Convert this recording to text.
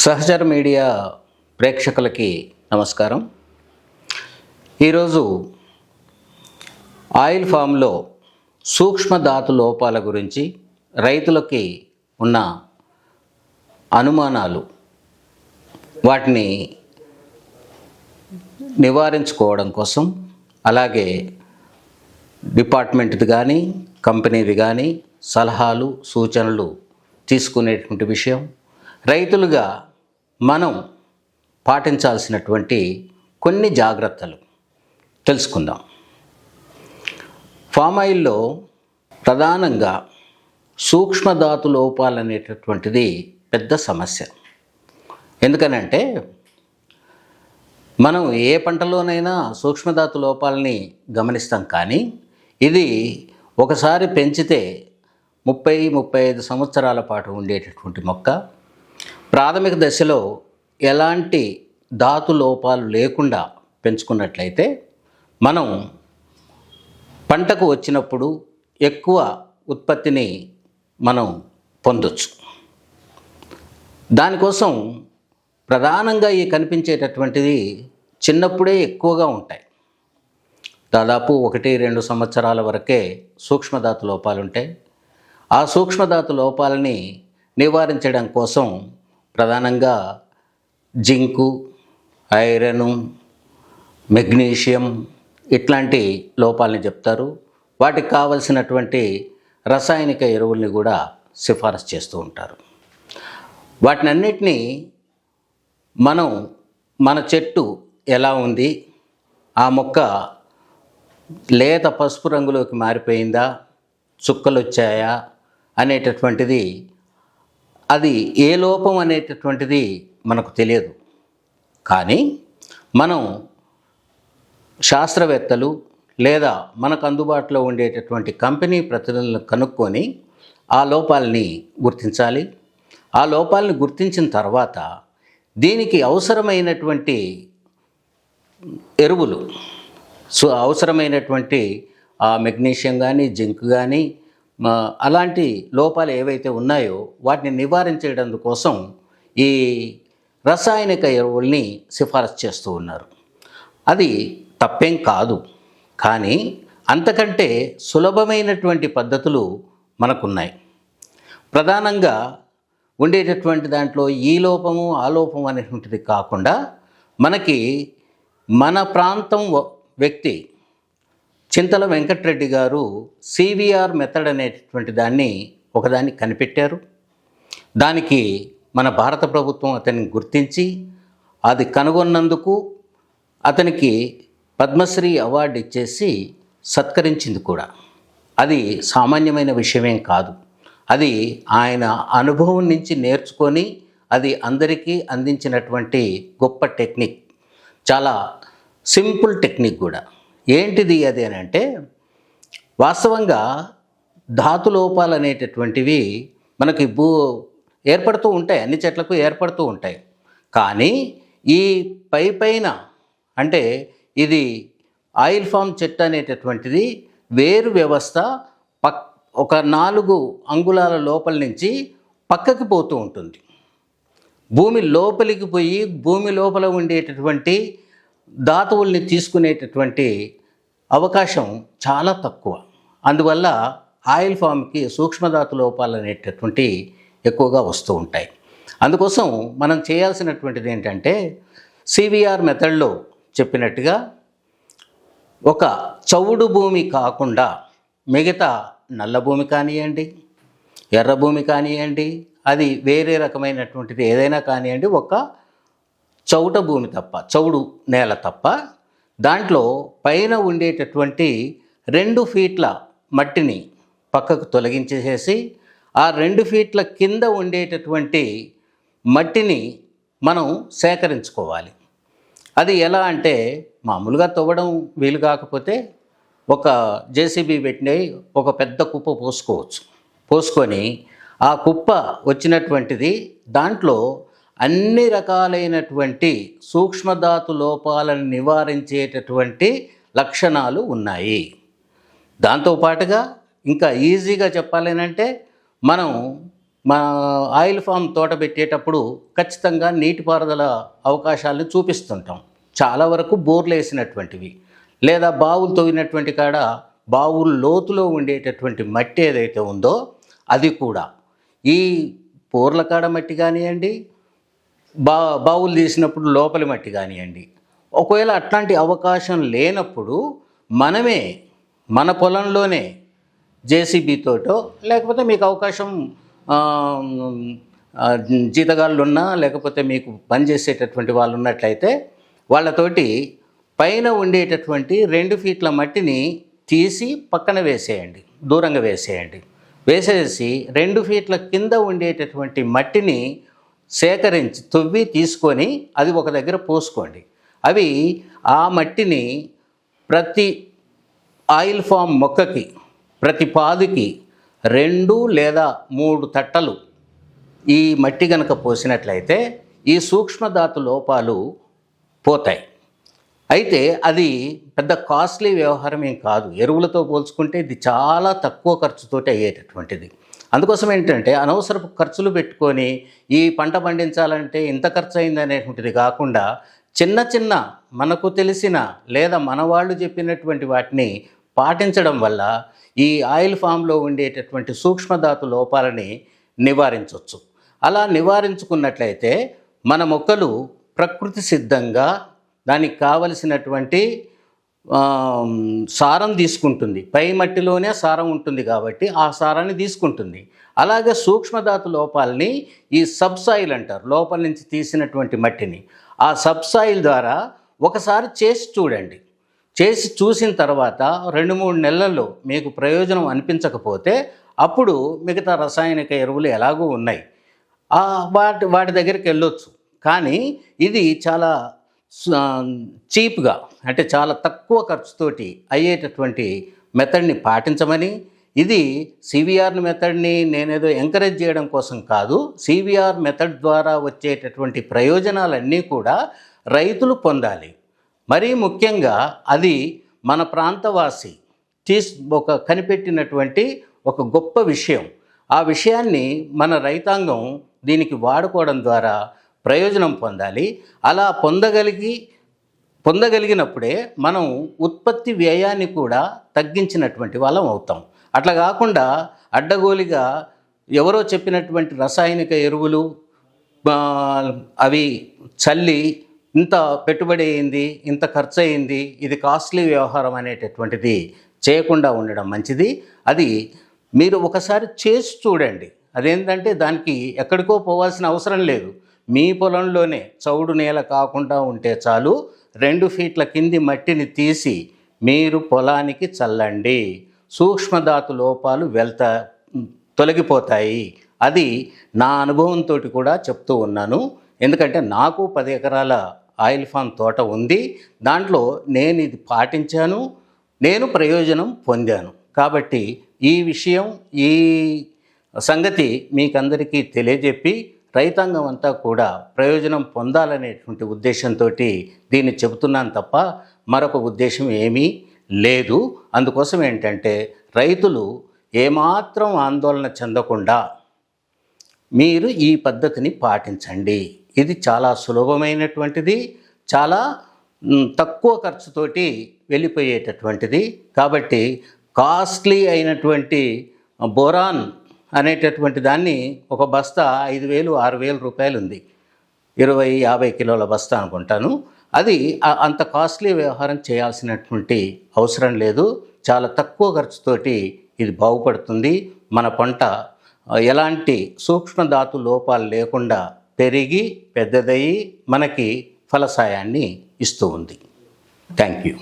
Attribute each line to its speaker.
Speaker 1: సహచర మీడియా ప్రేక్షకులకి నమస్కారం. ఈరోజు ఆయిల్ ఫామ్లో సూక్ష్మధాతు లోపాల గురించి రైతులకి ఉన్న అనుమానాలు వాటిని నివారించుకోవడం కోసం అలాగే డిపార్ట్మెంట్ది కానీ కంపెనీది కానీ సలహాలు సూచనలు తీసుకునేటువంటి విషయం. రైతులుగా మనం పాటించాల్సినటువంటి కొన్ని జాగ్రత్తలు తెలుసుకుందాం. ఫామ్ ఆయిల్లో ప్రధానంగా సూక్ష్మధాతు లోపాలు అనేటటువంటిది పెద్ద సమస్య. ఎందుకనంటే మనం ఏ పంటలోనైనా సూక్ష్మధాతు లోపాలని గమనిస్తాం కానీ ఇది ఒకసారి పెంచితే ముప్పై ముప్పై ఐదు సంవత్సరాల పాటు ఉండేటటువంటి మొక్క ప్రాథమిక దశలో ఎలాంటి ధాతు లోపాలు లేకుండా పెంచుకున్నట్లయితే మనం పంటకు వచ్చినప్పుడు ఎక్కువ ఉత్పత్తిని మనం పొందొచ్చు. దానికోసం ప్రధానంగా ఈ కనిపించేటటువంటిది చిన్నప్పుడే ఎక్కువగా ఉంటాయి. దాదాపు ఒకటి రెండు సంవత్సరాల వరకే సూక్ష్మధాతు లోపాలు ఉంటాయి ఆ సూక్ష్మధాతు లోపాలని నివారించడం కోసం ప్రధానంగా జింకు ఐరను మెగ్నీషియం ఇట్లాంటి లోపాలని చెప్తారు. వాటికి కావలసినటువంటి రసాయనిక ఎరువుల్ని కూడా సిఫారసు చేస్తూ ఉంటారు. వాటినన్నిటినీ మనం మన చెట్టు ఎలా ఉంది? ఆ మొక్క లేత పసుపు రంగులోకి మారిపోయిందా? చుక్కలు వచ్చాయా అనేటటువంటిది అది ఏ లోపం అనేటటువంటిది మనకు తెలియదు. కానీ మనం శాస్త్రవేత్తలు లేదా మనకు అందుబాటులో ఉండేటటువంటి కంపెనీ ప్రతినిధులను కనుక్కొని ఆ లోపాలని గుర్తించాలి. ఆ లోపాలని గుర్తించిన తర్వాత దీనికి అవసరమైనటువంటి ఎరువులు సో అవసరమైనటువంటి ఆ మెగ్నీషియం కానీ జింక్ కానీ అలాంటి లోపాలు ఏవైతే ఉన్నాయో వాటిని నివారించడం కోసం ఈ రసాయనిక ఎరువుల్ని సిఫారసు చేస్తూ ఉన్నారు. అది తప్పేం కాదు. కానీ అంతకంటే సులభమైనటువంటి పద్ధతులు మనకున్నాయి. ప్రధానంగా ఉండేటటువంటి దాంట్లో ఈ లోపము ఆ లోపం అనేటువంటిది కాకుండా మనకి మన ప్రాంతం వ్యక్తి చింతల వెంకటరెడ్డి గారు సివిఆర్ మెథడ్ అనేటటువంటి దాన్ని ఒకదాన్ని కనిపెట్టారు. దానికి మన భారత ప్రభుత్వం అతన్ని గుర్తించి అది కనుగొన్నందుకు అతనికి పద్మశ్రీ అవార్డు ఇచ్చేసి సత్కరించింది కూడా. అది సామాన్యమైన విషయమేం కాదు. అది ఆయన అనుభవం నుంచి నేర్చుకొని అది అందరికీ అందించినటువంటి గొప్ప టెక్నిక్. చాలా సింపుల్ టెక్నిక్ కూడా. ఏంటిది అది అని అంటే వాస్తవంగా ధాతులోపాలు అనేటటువంటివి మనకి భూ ఏర్పడుతూ ఉంటాయి అన్ని చెట్లకు ఏర్పడుతూ ఉంటాయి. కానీ ఈ పై పైన అంటే ఇది ఆయిల్ ఫామ్ చెట్టు అనేటటువంటిది వేరు వ్యవస్థ పక్ ఒక నాలుగు అంగుళాల లోపల నుంచి పక్కకి పోతూ ఉంటుంది. భూమి లోపలికి పోయి భూమి లోపల ఉండేటటువంటి ధాతువుల్ని తీసుకునేటటువంటి అవకాశం చాలా తక్కువ. అందువల్ల ఆయిల్ ఫామ్కి సూక్ష్మధాతు లోపాలు అనేటటువంటి ఎక్కువగా వస్తూ ఉంటాయి. అందుకోసం మనం చేయాల్సినటువంటిది ఏంటంటే సివిఆర్ మెథడ్లో చెప్పినట్టుగా ఒక చౌడు భూమి కాకుండా మిగతా నల్ల భూమి కానివ్వండి ఎర్ర భూమి కానివ్వండి అది వేరే రకమైనటువంటిది ఏదైనా కానివ్వండి ఒక చౌట భూమి తప్ప చౌడు నేల తప్ప దాంట్లో పైన ఉండేటటువంటి రెండు ఫీట్ల మట్టిని పక్కకు తొలగించేసేసి ఆ రెండు ఫీట్ల కింద ఉండేటటువంటి మట్టిని మనం సేకరించుకోవాలి. అది ఎలా అంటే మామూలుగా తవ్వడం వీలు కాకపోతే ఒక జేసీబీ పెట్టిన ఒక పెద్ద కుప్ప పోసుకోవచ్చు. పోసుకొని ఆ కుప్ప వచ్చినటువంటిది దాంట్లో అన్ని రకాలైనటువంటి సూక్ష్మధాతు లోపాలను నివారించేటటువంటి లక్షణాలు ఉన్నాయి. దాంతోపాటుగా ఇంకా ఈజీగా చెప్పాలేనంటే మనం మా ఆయిల్ ఫామ్ తోట పెట్టేటప్పుడు ఖచ్చితంగా నీటిపారుదల అవకాశాలను చూపిస్తుంటాం. చాలా వరకు బోర్లు వేసినటువంటివి లేదా బావులు తవ్వినటువంటి కాడ బావులు లోతులో ఉండేటటువంటి మట్టి ఏదైతే ఉందో అది కూడా. ఈ పూర్ల కాడ మట్టి కానివ్వండి బా బావులు తీసినప్పుడు లోపలి మట్టి కానివ్వండి ఒకవేళ అట్లాంటి అవకాశం లేనప్పుడు మనమే మన పొలంలోనే జేసీబీతోటో లేకపోతే మీకు అవకాశం జీతగాళ్ళు ఉన్నా లేకపోతే మీకు పనిచేసేటటువంటి వాళ్ళు ఉన్నట్లయితే వాళ్ళతోటి పైన ఉండేటటువంటి రెండు ఫీట్ల మట్టిని తీసి పక్కన వేసేయండి. దూరంగా వేసేయండి. వేసేసి రెండు ఫీట్ల కింద ఉండేటటువంటి మట్టిని సేకరించి తువ్వి తీసుకొని అది ఒక దగ్గర పోసుకోండి. అవి ఆ మట్టిని ప్రతి ఆయిల్ ఫామ్ మొక్కకి ప్రతి పాదుకి రెండు లేదా మూడు తట్టలు ఈ మట్టి గనక పోసినట్లయితే ఈ సూక్ష్మధాతు లోపాలు పోతాయి. అయితే అది పెద్ద కాస్ట్లీ వ్యవహారం ఏం కాదు. ఎరువులతో పోల్చుకుంటే ఇది చాలా తక్కువ ఖర్చుతోటి అయ్యేటటువంటిది. అందుకోసం ఏంటంటే అనవసరపు ఖర్చులు పెట్టుకొని ఈ పంట పండించాలంటే ఇంత ఖర్చు అయింది అనేటువంటిది కాకుండా చిన్న చిన్న మనకు తెలిసిన లేదా మన వాళ్ళు చెప్పినటువంటి వాటిని పాటించడం వల్ల ఈ ఆయిల్ ఫామ్లో ఉండేటటువంటి సూక్ష్మధాతు లోపాలని నివారించవచ్చు అలా నివారించుకున్నట్లయితే మన మొక్కలు ప్రకృతి సిద్ధంగా దానికి కావలసినటువంటి సారం తీసుకుంటుంది. పై మట్టిలోనే సారం ఉంటుంది కాబట్టి ఆ సారాన్ని తీసుకుంటుంది. అలాగే సూక్ష్మధాతు లోపాలని ఈ సబ్సాయిల్ అంటారు లోపల నుంచి తీసినటువంటి మట్టిని. ఆ సబ్సాయిల్ ద్వారా ఒకసారి చేసి చూడండి. చేసి చూసిన తర్వాత రెండు మూడు నెలల్లో మీకు ప్రయోజనం అనిపించకపోతే అప్పుడు మిగతా రసాయనిక ఎరువులు ఎలాగూ ఉన్నాయి. వాటి వాటి దగ్గరికి వెళ్ళొచ్చు. కానీ ఇది చాలా చీప్గా అంటే చాలా తక్కువ ఖర్చుతోటి అయ్యేటటువంటి మెథడ్ని పాటించమని ఇది సివిఆర్ మెథడ్ని నేనేదో ఎంకరేజ్ చేయడం కోసం కాదు సివిఆర్ మెథడ్ ద్వారా వచ్చేటటువంటి ప్రయోజనాలన్నీ కూడా రైతులు పొందాలి. మరీ ముఖ్యంగా అది మన ప్రాంతవాసి తీస్ ఒక కనిపెట్టినటువంటి ఒక గొప్ప విషయం. ఆ విషయాన్ని మన రైతాంగం దీనికి వాడుకోవడం ద్వారా ప్రయోజనం పొందాలి. అలా పొందగలిగి పొందగలిగినప్పుడే మనం ఉత్పత్తి వ్యయాన్ని కూడా తగ్గించినటువంటి వాళ్ళం అవుతాం. అట్లా కాకుండా అడ్డగోలిగా ఎవరో చెప్పినటువంటి రసాయనిక ఎరువులు అవి చల్లి ఇంత పెట్టుబడి అయింది ఇంత ఖర్చు అయింది ఇది కాస్ట్లీ వ్యవహారం అనేటటువంటిది చేయకుండా ఉండడం మంచిది. అది మీరు ఒకసారి చేసి చూడండి. అదేంటంటే దానికి ఎక్కడికో పోవాల్సిన అవసరం లేదు. మీ పొలంలోనే చౌడు నేల కాకుండా ఉంటే చాలు రెండు ఫీట్ల కింది మట్టిని తీసి మీరు పొలానికి చల్లండి. సూక్ష్మధాతు లోపాలు వెళ్తా తొలగిపోతాయి. అది నా అనుభవంతో కూడా చెప్తూ ఉన్నాను. ఎందుకంటే నాకు పది ఎకరాల ఆయిల్ ఫామ్ తోట ఉంది. దాంట్లో నేను ఇది పాటించాను. నేను ప్రయోజనం పొందాను. కాబట్టి ఈ విషయం ఈ సంగతి మీకందరికీ తెలియజెప్పి రైతాంగం అంతా కూడా ప్రయోజనం పొందాలనేటువంటి ఉద్దేశంతో దీన్ని చెబుతున్నాను తప్ప మరొక ఉద్దేశం ఏమీ లేదు. అందుకోసం ఏంటంటే రైతులు ఏమాత్రం ఆందోళన చెందకుండా మీరు ఈ పద్ధతిని పాటించండి. ఇది చాలా సులభమైనటువంటిది చాలా తక్కువ ఖర్చుతోటి వెళ్ళిపోయేటటువంటిది. కాబట్టి కాస్ట్లీ అయినటువంటి బోరాన్ అనేటటువంటి దాన్ని ఒక బస్తా ఐదు వేలు ఆరు వేల రూపాయలు ఉంది ఇరవై యాభై కిలోల బస్తా అనుకుంటాను. అది అంత కాస్ట్లీ వ్యవహారం చేయాల్సినటువంటి అవసరం లేదు. చాలా తక్కువ ఖర్చుతోటి ఇది బాగుపడుతుంది. మన పంట ఎలాంటి సూక్ష్మధాతు లోపాలు లేకుండా పెరిగి పెద్దదయ్యి మనకి ఫలసాయాన్ని ఇస్తూ ఉంది. Thank you.